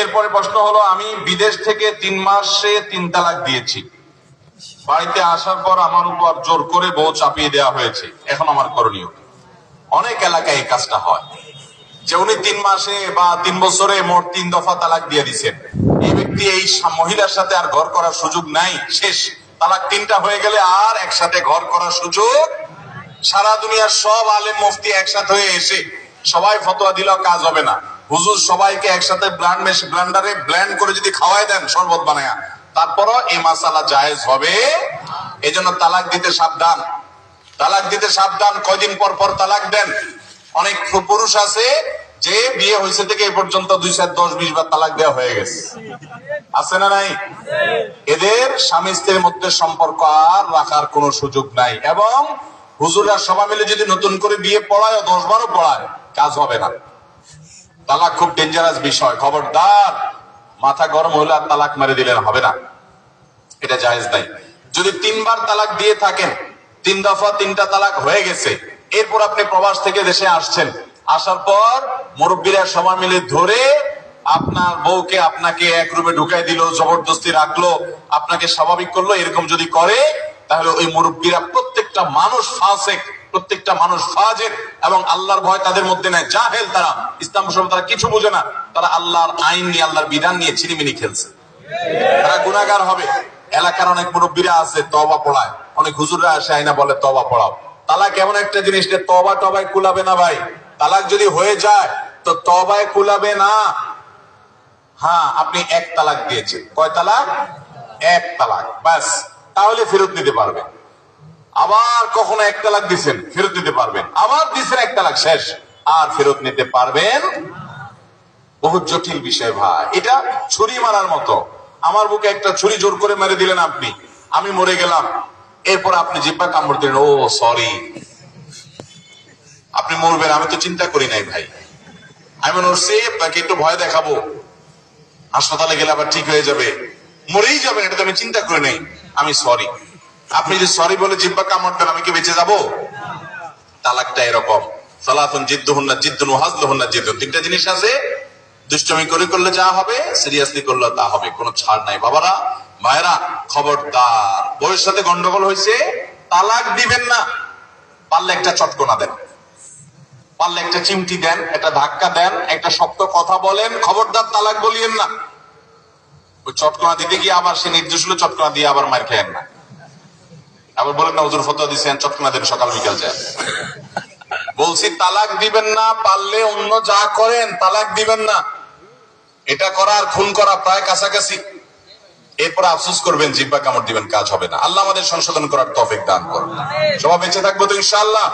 এরপরে প্রশ্ন হলো, আমি বিদেশ থেকে তিন মাসে তিন তালাক দিয়েছি। বাড়িতে আসার পর আমার উপর জোর করে বউ চাপিয়ে দেওয়া হয়েছে। এখন আমার করণীয় অনেক এলাকায় এই কাজটা হয়। যে উনি তিন মাসে বা তিন বছরে মোট তিন দফা তালাক দিয়ে দিচ্ছেন এই ব্যক্তি এই মহিলার সাথে আর ঘর করার সুযোগ নাই। শেষ। তালাক তিনটা হয়ে গেলে আর একসাথে ঘর করার সুযোগ সারা দুনিয়ার সব আলেম মুফতি একসাথে হয়ে এসে সবাই ফতোয়া দিলেও কাজ হবে না। হুজুর সবাইকে একসাথে ব্লান্ড মেশে ব্লান্ডারে ব্ল্যান্ড করে যদি খাওয়াই দেন, শরবত বানায়া। তারপরও এই মাসালা জায়েজ হবে। এই জন্য তালাক দিতে সাবধান। তালাক দিতে সাবধান। কয়দিন পর পর তালাক দেন। অনেক পুরুষ আছে যে বিয়ে হয়েছে থেকে এ পর্যন্ত দুই চার, দশ, বিশ বার তালাক দেওয়া হয়ে গেছে। আছে না নাই? এদের স্বামী স্ত্রীর মধ্যে সম্পর্ক আর রাখার কোনো সুযোগ নাই। এবং হুজুররা সবাই মিলে যদি নতুন করে বিয়ে পড়ায়, দশ বারও পড়ায়, কাজ হবে না। তালাক খুব ডেঞ্জারাস বিষয়। খবরদার, মাথা গরম হলে আর তালাক মেরে দিলেন, হবে না। এটা জায়েজ নাই। যদি তিনবার তালাক দিয়ে থাকেন, তিন দফা তিনটা তালাক হয়ে গেছে, এরপর আপনি প্রবাস থেকে দেশে আসছেন, আসার পর মুরব্বীরা সবাই মিলে ধরে আপনার বউকে আপনাকে এক রুমে ঢুকাই দিল, জবরদস্তি রাখল, আপনাকে স্বাভাবিক করল, এরকম যদি করে, তাহলে ওই মুরব্বীরা প্রত্যেকটা মানুষ ফাসেক। প্রত্যেকটা মানুষ ফাজের এবং আল্লাহর ভয় তাদের মধ্যে নেই। জাহেল তারা, ইসলাম সম্পর্কে তারা কিছু বোঝে না। তারা আল্লাহর আইন নিয়ে, আল্লাহর বিধান নিয়ে ছিনিমিনি খেলছে। তারা গুণাগার হবে। এলাকার অনেক মুরব্বীরা আছে তবা পড়ায়। অনেক হুজুররা আসে, আইনা বলে তবা পড়াও। তালাক এমন একটা জিনিস যে তবা টবায় কুলাবে না ভাই। তালাক যদি হয়ে যায়, তো তবায় কুলাবে না। হ্যাঁ আপনি এক তালাক দিয়েছেন। কয় তালাক? এক তালাক। ব্যাস, তাহলে ফেরত নিতে পারবেন আবার কখনো এক তালাক দিচ্ছেন ফেরত দিতে পারবেন। আবার দিচ্ছেন এক তালাক শেষ। আর ফেরত নিতে পারবেন? বহুত জটিল বিষয় ভাই। এটা ছুরি মারার মতো। আমার বুকে একটা ছুরি জোর করে মেরে দিলেন আপনি। আমি মরে গেলাম। এরপর আপনি জিব্বা কামড় দিলেন, ও, সরি। আপনি মরবেন, আমি তো চিন্তা করি নাই ভাই। আমি নড়ছি আপনাকে একটু ভয় দেখাবো। হাসপাতালে গেলে আবার ঠিক হয়ে যাবে। মরেই যাবেন, এটা তো আমি চিন্তা করি নাই। আমি সরি। আপনি যদি সরি বলে জিব্বা কামড় দেন, আমি কি বেঁচে যাব? তালাকটা এরকম। সালাতুন জিদ্দু হুন্না জিদ্দুন হাজলু হুন্না জিদ্দুন। তিনটা জিনিস আছে। দুষ্টমি করে করলে যা হবে, সিরিয়াসলি করলে তা হবে। কোনো ছাড় নাই। বাবারা ভাইরা খবরদার। বউয়ের সাথে গন্ডগোল হয়েছে, তালাক দিবেন না। পারলে একটা চটকনা দেন। পারলে একটা চিমটি দেন, একটা ধাক্কা দেন, একটা শক্ত কথা বলেন, খবরদার তালাক বলিয়েন না। ওই চটকনা দিতে গিয়ে আবার সে নির্দেশ হলো চটকনা দিয়ে আবার মার খেয়েন না। আবার বলেন না, হুজুর ফতোয়া দিচ্ছেন চটকনা দেন সকাল, বিকাল যায়। বলছি, তালাক দিবেন না, পারলে অন্য যা করেন, তালাক দিবেন না। এটা করার খুন করা প্রায় কাছাকাছি। এরপর আফসোস করবেন, জিব্বা কামড় দিবেন, কাজ হবে না। আল্লাহ আমাদের সংশোধন করার তফিক দান করুন। সবাই বেঁচে থাকব তো ইনশাআল্লাহ।